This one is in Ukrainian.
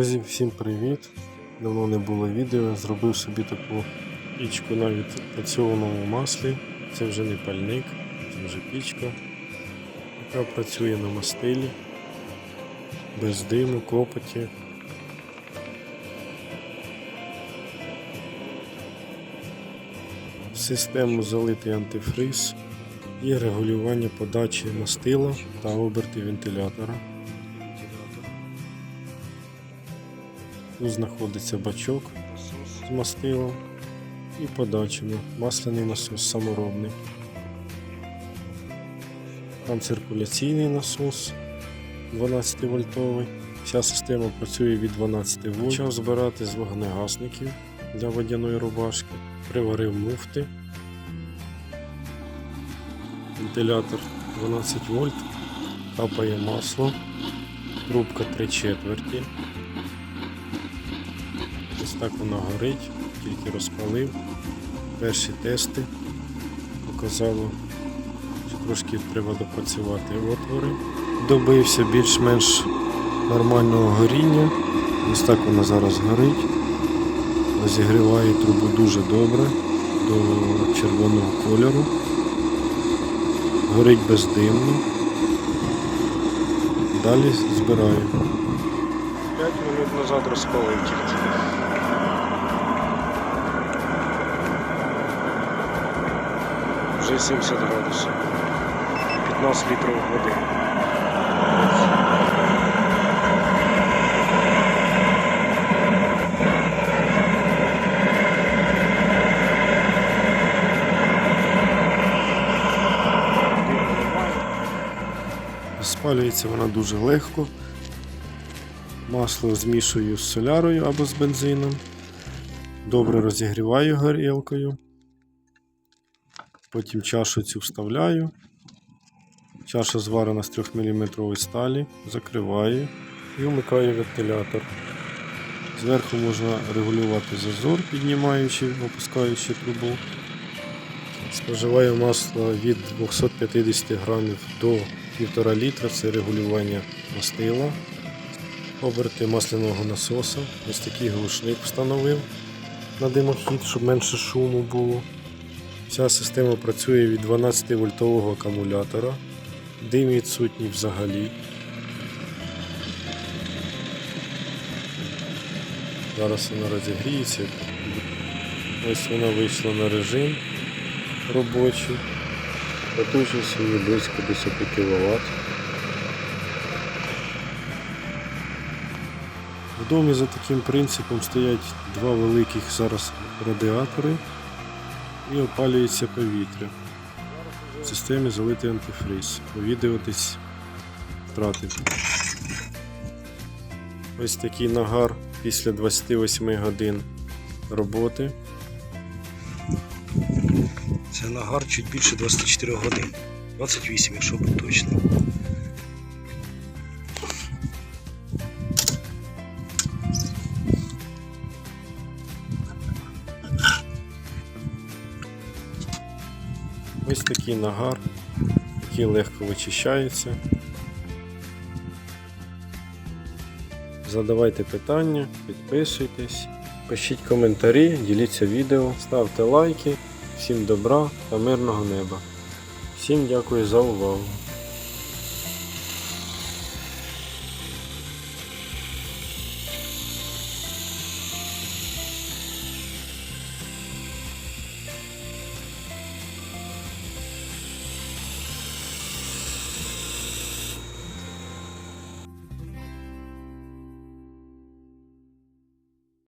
Всім привіт! Давно не було відео. Зробив собі таку пічку на відпрацьованому маслі. Це вже не пальник, це вже пічка, яка працює на мастилі, без диму, копоті. В систему залитий антифриз, є регулювання подачі мастила та оберти вентилятора. Тут знаходиться бачок з мастилом і подачами. Масляний насос саморобний. Там циркуляційний насос 12 вольтовий. Вся система працює від 12 вольт. Почав збирати з вогнегасників для водяної рубашки. Приварив муфти. Вентилятор 12 вольт. Капає масло. Трубка 3 четверті. Ось так вона горить, тільки розпалив. Перші тести показало, що трошки треба допрацювати отвори. Добився більш-менш нормального горіння. Ось так вона зараз горить. Розігріває трубу дуже добре до червоного кольору. Горить бездимно. Далі збираю. 5 минут назад тільки. Вже 70 градусів. 15 літрів води. Спалюється вона дуже легко. Масло змішую з солярою або з бензином. Добре розігріваю горілкою. Потім чашу цю вставляю. Чаша зварена з 3 мм сталі, закриваю і вмикаю вентилятор. Зверху можна регулювати зазор, піднімаючи, опускаючи трубу. Споживаю масло від 250 грамів до 1,5 літра, це регулювання мастила. Оберти масляного насоса. Ось такий глушник встановив на димохід, щоб менше шуму було. Вся система працює від 12 вольтового акумулятора. Дим відсутній взагалі. Зараз вона розігріється. Ось вона вийшла на режим робочий. Потужність її близько 10 кВт. В домі за таким принципом стоять два великих зараз радіатори і опалюється повітря. В системі залитий антифриз. Повідуватись втрати. Ось такий нагар після 28 годин роботи. Це нагар чуть більше 24 годин. 28, якщо бути точно. Ось такий нагар, який легко вичищається. Задавайте питання, підписуйтесь, пишіть коментарі, діліться відео, ставте лайки. Всім добра та мирного неба. Всім дякую за увагу.